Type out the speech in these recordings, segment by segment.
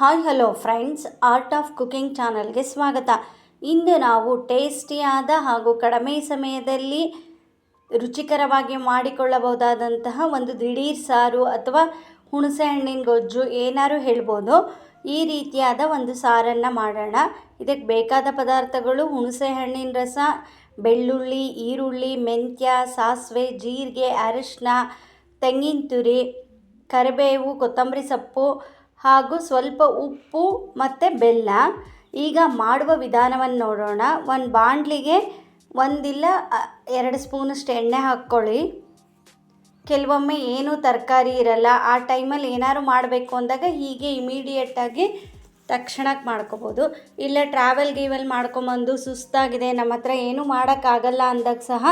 Hi hello friends art of cooking ಚಾನಲ್ಗೆ ಸ್ವಾಗತ. ಇಂದು ನಾವು ಟೇಸ್ಟಿಯಾದ ಹಾಗೂ ಕಡಿಮೆ ಸಮಯದಲ್ಲಿ ರುಚಿಕರವಾಗಿ ಮಾಡಿಕೊಳ್ಳಬಹುದಾದಂತಹ ಒಂದು ದಿಢೀರ್ ಸಾರು ಅಥವಾ ಹುಣಸೆ ಹಣ್ಣಿನ ಗೊಜ್ಜು ಏನಾರು ಹೇಳ್ಬೋದು. ಈ ರೀತಿಯಾದ ಒಂದು ಸಾರನ್ನು ಮಾಡೋಣ. ಇದಕ್ಕೆ ಬೇಕಾದ ಪದಾರ್ಥಗಳು ಹುಣಸೆ ಹಣ್ಣಿನ ರಸ, ಬೆಳ್ಳುಳ್ಳಿ, ಈರುಳ್ಳಿ, ಮೆಂತ್ಯ, ಸಾಸಿವೆ, ಜೀರಿಗೆ ಅರಿಶಿನ ತೆಂಗಿನ ತುರಿ, ಕರಿಬೇವು, ಕೊತ್ತಂಬರಿ ಸೊಪ್ಪು ಹಾಗೂ ಸ್ವಲ್ಪ ಉಪ್ಪು ಮತ್ತು ಬೆಲ್ಲ. ಈಗ ಮಾಡುವ ವಿಧಾನವನ್ನು ನೋಡೋಣ. ಒಂದು ಬಾಣಲಿಗೆ ಒಂದಿಲ್ಲ ಎರಡು ಸ್ಪೂನಷ್ಟು ಎಣ್ಣೆ ಹಾಕ್ಕೊಳ್ಳಿ. ಕೆಲವೊಮ್ಮೆ ಏನೂ ತರಕಾರಿ ಇರಲ್ಲ. ಆ ಟೈಮಲ್ಲಿ ಏನಾದ್ರು ಮಾಡಬೇಕು ಅಂದಾಗ ಹೀಗೆ ಇಮಿಡಿಯೇಟಾಗಿ ತಕ್ಷಣಕ್ಕೆ ಮಾಡ್ಕೋಬೋದು. ಇಲ್ಲ ಟ್ರಾವೆಲ್ ಗೀವೆಲ್ ಮಾಡ್ಕೊಂಬಂದು ಸುಸ್ತಾಗಿದೆ, ನಮ್ಮ ಹತ್ರ ಏನೂ ಮಾಡೋಕ್ಕಾಗಲ್ಲ ಅಂದಾಗ ಸಹ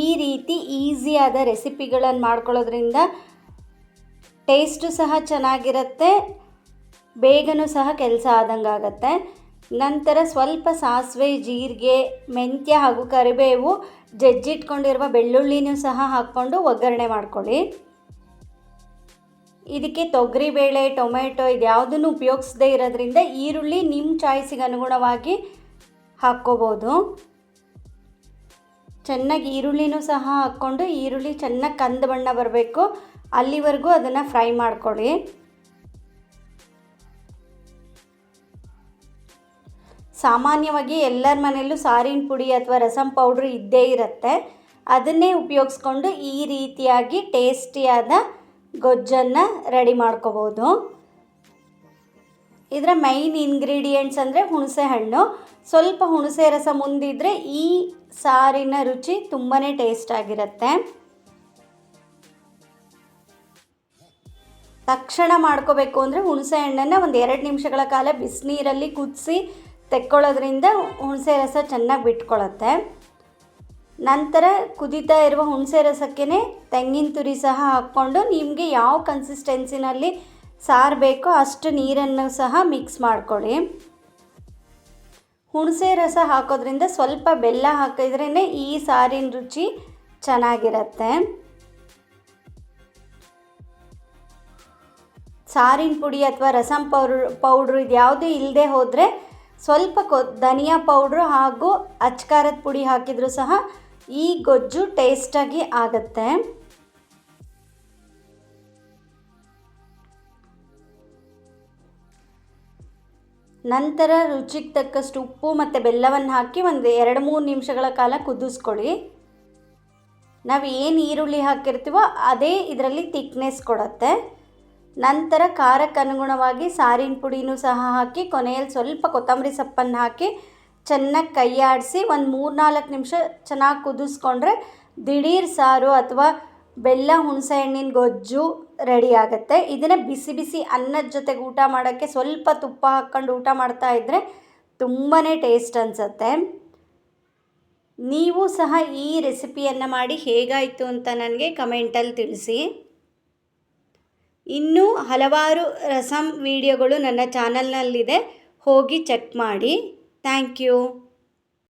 ಈ ರೀತಿ ಈಸಿಯಾದ ರೆಸಿಪಿಗಳನ್ನು ಮಾಡ್ಕೊಳ್ಳೋದ್ರಿಂದ ಟೇಸ್ಟು ಸಹ ಚೆನ್ನಾಗಿರುತ್ತೆ, ಬೇಗನೂ ಸಹ ಕೆಲಸ ಆದಂಗೆ ಆಗುತ್ತೆ ನಂತರ ಸ್ವಲ್ಪ ಸಾಸಿವೆ, ಜೀರಿಗೆ, ಮೆಂತ್ಯ ಹಾಗೂ ಕರಿಬೇವು, ಜಜ್ಜಿಟ್ಕೊಂಡಿರುವ ಬೆಳ್ಳುಳ್ಳಿನೂ ಸಹ ಹಾಕ್ಕೊಂಡು ಒಗ್ಗರಣೆ ಮಾಡ್ಕೊಳ್ಳಿ. ಇದಕ್ಕೆ ತೊಗರಿಬೇಳೆ ಟೊಮೆಟೊ ಇದ್ಯಾವುದನ್ನು ಉಪಯೋಗಿಸದೇ ಇರೋದ್ರಿಂದ ಈರುಳ್ಳಿ ನಿಮ್ಮ ಚಾಯ್ಸಿಗೆ ಅನುಗುಣವಾಗಿ ಹಾಕ್ಕೋಬೋದು. ಚೆನ್ನಾಗಿ ಈರುಳ್ಳಿನೂ ಸಹ ಹಾಕ್ಕೊಂಡು ಈರುಳ್ಳಿ ಚೆನ್ನಾಗಿ ಕಂದು ಬಣ್ಣ ಬರಬೇಕು. ಅಲ್ಲಿವರೆಗೂ ಅದನ್ನು ಫ್ರೈ ಮಾಡ್ಕೊಳ್ಳಿ. ಸಾಮಾನ್ಯವಾಗಿ ಎಲ್ಲರ ಮನೆಯಲ್ಲೂ ಸಾರಿನ ಪುಡಿ ಅಥವಾ ರಸಂ ಪೌಡ್ರ್ ಇದ್ದೇ ಇರುತ್ತೆ. ಅದನ್ನೇ ಉಪಯೋಗಿಸ್ಕೊಂಡು ಈ ರೀತಿಯಾಗಿ ಟೇಸ್ಟಿಯಾದ ಗೊಜ್ಜನ್ನು ರೆಡಿ ಮಾಡ್ಕೋಬೋದು. ಇದರ ಮೈನ್ ಇಂಗ್ರೀಡಿಯೆಂಟ್ಸ್ ಅಂದರೆ ಹುಣಸೆ ಹಣ್ಣು. ಸ್ವಲ್ಪ ಹುಣಸೆ ರಸ ಮುಂದಿದ್ರೆ ಈ ಸಾರಿನ ರುಚಿ ತುಂಬಾ ಟೇಸ್ಟ್ ಆಗಿರುತ್ತೆ. ತಕ್ಷಣ ಮಾಡ್ಕೋಬೇಕು ಅಂದರೆ ಹುಣಸೆ ಹಣ್ಣನ್ನು ಒಂದು ಎರಡು ನಿಮಿಷಗಳ ಕಾಲ ಬಿಸಿನೀರಲ್ಲಿ ಕುದಿಸಿ ತೆಕ್ಕೊಳ್ಳೋದ್ರಿಂದ ಹುಣಸೆ ರಸ ಚೆನ್ನಾಗಿ ಬಿಟ್ಕೊಳ್ಳುತ್ತೆ ನಂತರ ಕುದೀತಾ ಇರುವ ಹುಣಸೆ ರಸಕ್ಕೆ ತೆಂಗಿನ ತುರಿ ಸಹ ಹಾಕ್ಕೊಂಡು ನಿಮಗೆ ಯಾವ ಕನ್ಸಿಸ್ಟೆನ್ಸಿನಲ್ಲಿ ಸಾರು ಬೇಕೋ ಅಷ್ಟು ನೀರನ್ನು ಸಹ ಮಿಕ್ಸ್ ಮಾಡ್ಕೊಳ್ಳಿ. ಹುಣಸೆ ರಸ ಹಾಕೋದ್ರಿಂದ ಸ್ವಲ್ಪ ಬೆಲ್ಲ ಹಾಕಿದ್ರೇ ಈ ಸಾರಿನ ರುಚಿ ಚೆನ್ನಾಗಿರುತ್ತೆ. ಸಾರಿನ ಪುಡಿ ಅಥವಾ ರಸಂ ಪೌಡ್ರ್, ಪೌಡ್ರು ಇದು ಯಾವುದೂ ಇಲ್ಲದೆ ಹೋದರೆ ಸ್ವಲ್ಪ ಕೊ, ಧನಿಯಾ ಪೌಡ್ರು ಹಾಗೂ ಅಚ್ಕಾರದ ಪುಡಿ ಹಾಕಿದರೂ ಸಹ ಈ ಗೊಜ್ಜು ಟೇಸ್ಟಾಗಿ ಆಗುತ್ತೆ. ನಂತರ ರುಚಿಗೆ ತಕ್ಕಷ್ಟು ಉಪ್ಪು ಮತ್ತು ಬೆಲ್ಲವನ್ನು ಹಾಕಿ ಒಂದು ಎರಡು ಮೂರು ನಿಮಿಷಗಳ ಕಾಲ ಕುದಿಸ್ಕೊಳ್ಳಿ. ನಾವು ಏನು ಈರುಳ್ಳಿ ಹಾಕಿರ್ತೀವೋ ಅದೇ ಇದರಲ್ಲಿ ತಿಕ್ನೆಸ್ ಕೊಡುತ್ತೆ. ನಂತರ ಖಾರಕ್ಕೆ ಅನುಗುಣವಾಗಿ ಸಾರಿನ ಪುಡಿನೂ ಸಹ ಹಾಕಿ, ಕೊನೆಯಲ್ಲಿ ಸ್ವಲ್ಪ ಕೊತ್ತಂಬರಿ ಸೊಪ್ಪನ್ನು ಹಾಕಿ ಚೆನ್ನಾಗಿ ಕೈ ಒಂದು ಮೂರು ನಾಲ್ಕು ನಿಮಿಷ ಚೆನ್ನಾಗಿ ಕುದಿಸ್ಕೊಂಡ್ರೆ ದಿಢೀರ್ ಸಾರು ಅಥವಾ ಬೆಲ್ಲ ಹುಣಸೆ ಹಣ್ಣಿನ ಗೊಜ್ಜು ರೆಡಿ ಆಗುತ್ತೆ. ಇದನ್ನು ಬಿಸಿ ಬಿಸಿ ಅನ್ನದ ಜೊತೆಗೆ ಊಟ ಮಾಡೋಕ್ಕೆ ಸ್ವಲ್ಪ ತುಪ್ಪ ಹಾಕ್ಕೊಂಡು ಊಟ ಮಾಡ್ತಾ ಇದ್ದರೆ ತುಂಬಾ ಟೇಸ್ಟ್ ಅನಿಸುತ್ತೆ. ನೀವು ಸಹ ಈ ರೆಸಿಪಿಯನ್ನು ಮಾಡಿ ಹೇಗಾಯಿತು ಅಂತ ನನಗೆ ಕಮೆಂಟಲ್ಲಿ ತಿಳಿಸಿ. ಇನ್ನೂ ಹಲವಾರು ರಸಮ್ ವಿಡಿಯೋಗಳು ನನ್ನ ಚಾನಲ್ನಲ್ಲಿದೆ. ಹೋಗಿ ಚೆಕ್ ಮಾಡಿ. Thank you.